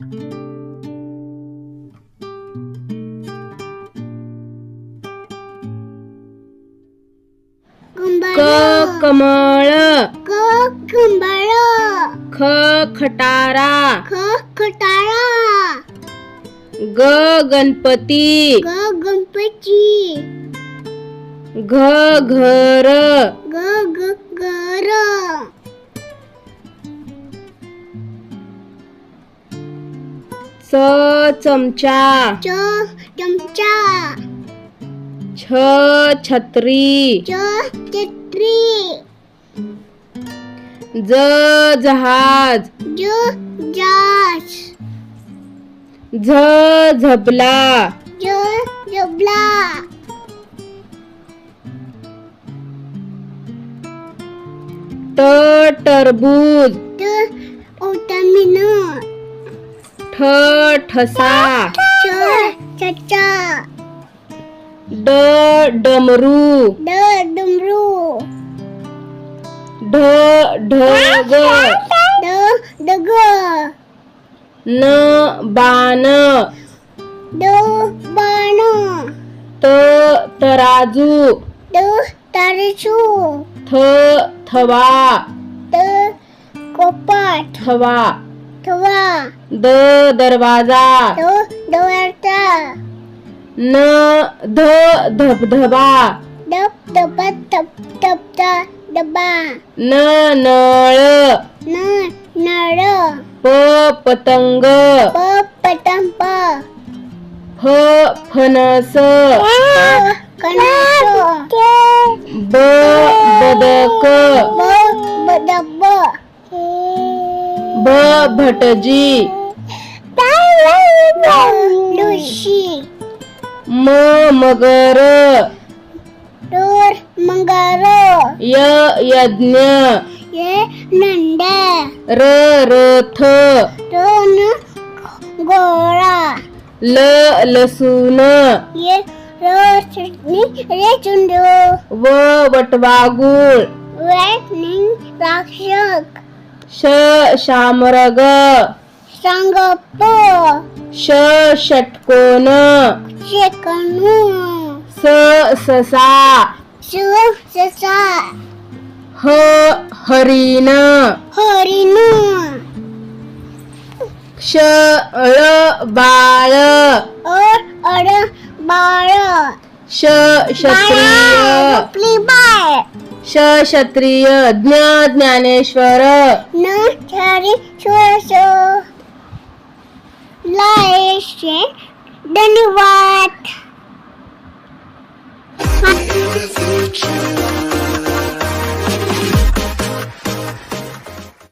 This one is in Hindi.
क कमळ क ख खटारा ख खटाळा ग गणपती। ग गणपती। घ घर। ग ग घर। च चमचा। च चमचा। छ छत्री। च चटरी ज जहाज़। ज जास झ झबला। ज जबला ट टरबूज। ट ओटामिन ठ ठसा ड डमरू ड डमरू ढ ढग ड डग न बाण ड बाण त तराजू ड तारसू थ थवा कोपाट थवा थवा द दरवाज़ा। ड न ध धबधबा। डब डबा टप टपता डबा न नळ। न नळ। प पतंग। प पटंप फ फणस। कणस ब बदक। ब भ भटजी। म मगर। डोर य यज्ञ। ये नंद। र रथ। रोन गोळा ल लसूण ये रो रे चुंडू व वटवागुळ वॅटनिंग राक्षक श शामरग। संगप श षटकोन। शेकणू स ससा। ससा। ह हरिण। हरिणू। क्ष ळ बाळ। और अड बाळ। श क्षत्रिय आपली बाळ। क्षत्रिय ज्ञ ज्ञानेश्वर. न छारी श्वास लायशे धन्यवाद